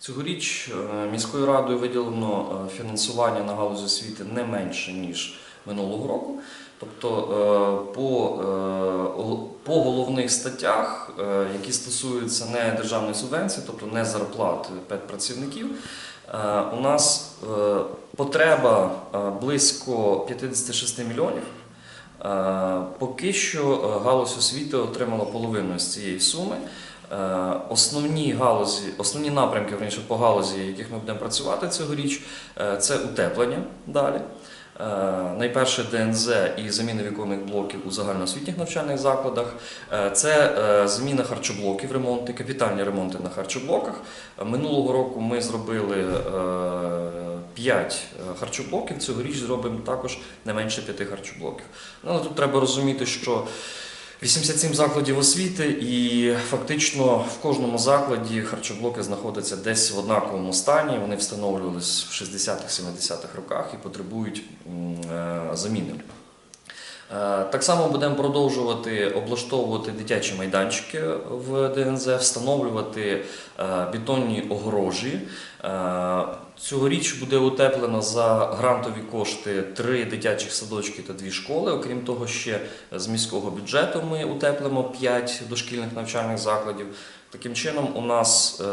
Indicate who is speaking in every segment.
Speaker 1: Цьогоріч е, міською радою виділено е, фінансування на галузі освіти не менше, ніж минулого року. Тобто е, по, по головних статтях, які стосуються не державної субвенції, тобто не зарплат педпрацівників, у нас потреба близько 56 мільйонів. Е, Поки що е, галузь освіти отримала половину з цієї суми. Е, Основні галузі, основні напрямки верніше, по галузі, яких ми будемо працювати цьогоріч, це утеплення далі. Е, Найперше ДНЗ і заміна віконних блоків у загальноосвітніх навчальних закладах. Е, Це зміна харчоблоків, ремонти, капітальні ремонти на харчоблоках. Е, Минулого року ми зробили 5 харчоблоків. Цьогоріч зробимо також не менше 5 харчоблоків. Ну, тут треба розуміти, що 87 закладів освіти, і фактично в кожному закладі харчоблоки знаходяться десь в однаковому стані. Вони встановлювалися в 60-х, 70-х роках і потребують е, заміни. Е, Так само будемо продовжувати облаштовувати дитячі майданчики в ДНЗ, встановлювати е, бетонні огорожі. Е, Цьогоріч буде утеплено за грантові кошти три дитячих садочки та дві школи. Окрім того, ще з міського бюджету ми утеплимо п'ять дошкільних навчальних закладів. Таким чином, у нас е,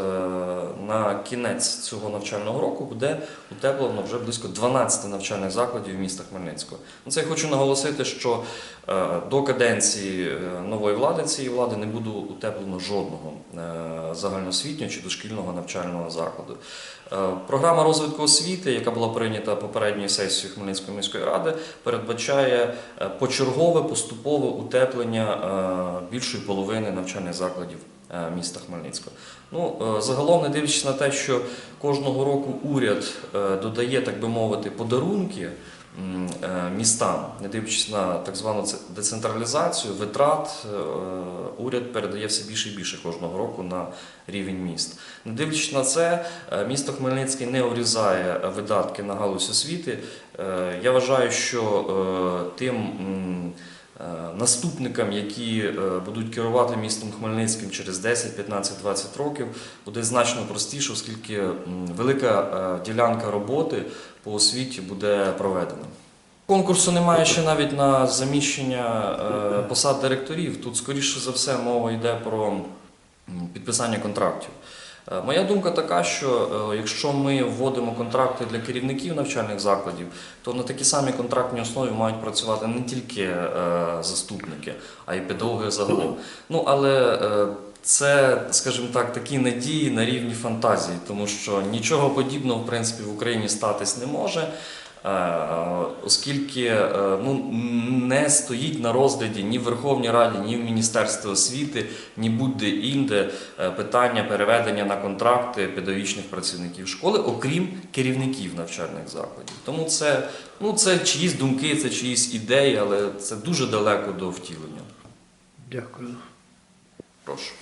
Speaker 1: на кінець цього навчального року буде утеплено вже близько 12 навчальних закладів міста Хмельницького. Ну, Це я хочу наголосити, що е, до каденції нової влади цієї влади не буде утеплено жодного загальноосвітнього чи дошкільного навчального закладу. Е, Програма розвитку освіти, яка була прийнята попередньою сесією Хмельницької міської ради, передбачає е, почергове поступове утеплення е, більшої половини навчальних закладів міста Хмельницького. Ну, загалом, не дивлячись на те, що кожного року уряд додає, так би мовити, подарунки містам, не дивлячись на так звану децентралізацію, витрат, е, уряд передає все більше і більше кожного року на рівень міст. Не дивлячись на це, е, місто Хмельницький не урізає видатки на галузь освіти. Е, Я вважаю, що е, тим е, наступникам, які е, будуть керувати містом Хмельницьким через 10, 15, 20 років, буде значно простіше, оскільки велика е, ділянка роботи по освіті буде проведена. Конкурсу немає ще навіть на заміщення е, посад директорів. Тут, скоріше за все, мова йде про підписання контрактів. Е, Моя думка така, що е, якщо ми вводимо контракти для керівників навчальних закладів, то на такій самій контрактній основі мають працювати не тільки е, заступники, а й педагоги загалом. Ну але це, скажімо так, такі надії на рівні фантазії, тому що нічого подібного в принципі в Україні статись не може. Е, Оскільки е, ну, не стоїть на розгляді ні в Верховній Раді, ні в Міністерстві освіти, ні будь-де інде е, питання переведення на контракти педагогічних працівників школи, окрім керівників навчальних закладів. Тому це, ну, це чиїсь думки, це чиїсь ідеї, але це дуже далеко до втілення.
Speaker 2: Дякую.
Speaker 1: Прошу.